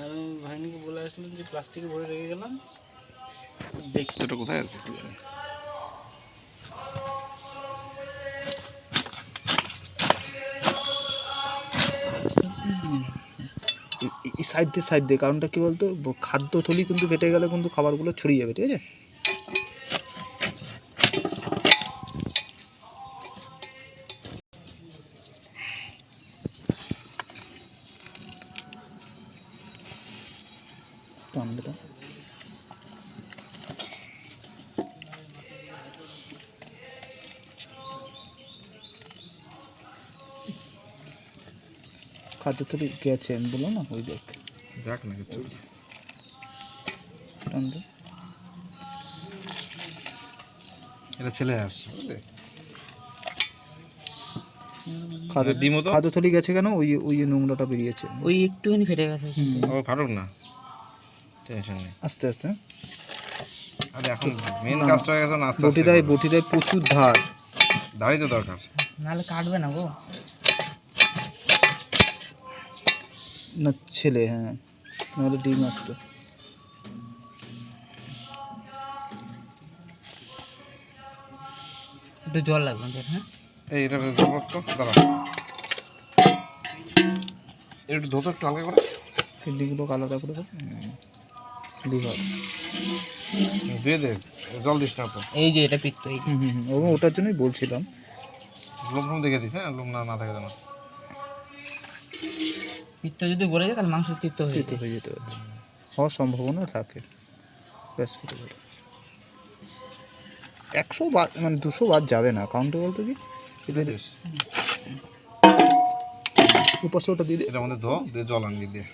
আর আমি ভাইনিকে বলে আসলাম যে প্লাস্টিকে ভরে রেখে গেলাম। দেখি তোটা কোথায় আছে সাইড দিয়ে সাইড দিয়ে কারণটা কি বলতো? খাদ্য থলি কিন্তু ফেটে গেলে কিন্তু খাবারগুলো ছড়িয়ে যাবে ঠিক আছে? টান দে খাদ্য থলি গেছে আমি বললাম না ওই দেখ। যাক না কিছু। টান দে। এটা ছেলে আসছে খাদ্য ডিমও তো? খাদ্য থলি গেছে কেন? ওই ওই নোংরাটা বেরিয়েছে। ওই একটুখানি ফেটে গেছে। ও ফাটুক না। টেনশন নেই। আস্তে আস্তে আরে এখন মেন কাজটা হয়ে গেছে আস্তে আস্তে বটিটায় বটিটায় প্রচুর ধার। দাঁড়িয়ে তো দরকার। নাহলে কাটবে না গো। না ছেলে হ্যাঁ। নাহলে ডিম আসতো। একটু জল লাগবে হ্যাঁ? এই এটা দাঁড়া। একটু ধোতো একটু হালকা করে। কিডনিগুলো আলাদা করে লিভার দিয়ে দে জল দিস না তো। এই যে এটা পিত্ত এই ওটার জন্যই বলছিলাম। লোম দেখে দিস হ্যাঁ? লোম না না থাকে যেন পিত্ত যদি গলে যায় তাহলে মাংস তিক্ত হয়ে যায় হয়ে যেতে পারে। হওয়ার সম্ভাবনা থাকে। ব্যাস একশো বাদ মানে দুশো বাদ যাবে না। কাউন্টে বলতে কি? এদের দিস। উপাসে ওটা দিয়ে দে। মধ্যে ধো দিয়ে জল আনবি দিয়ে।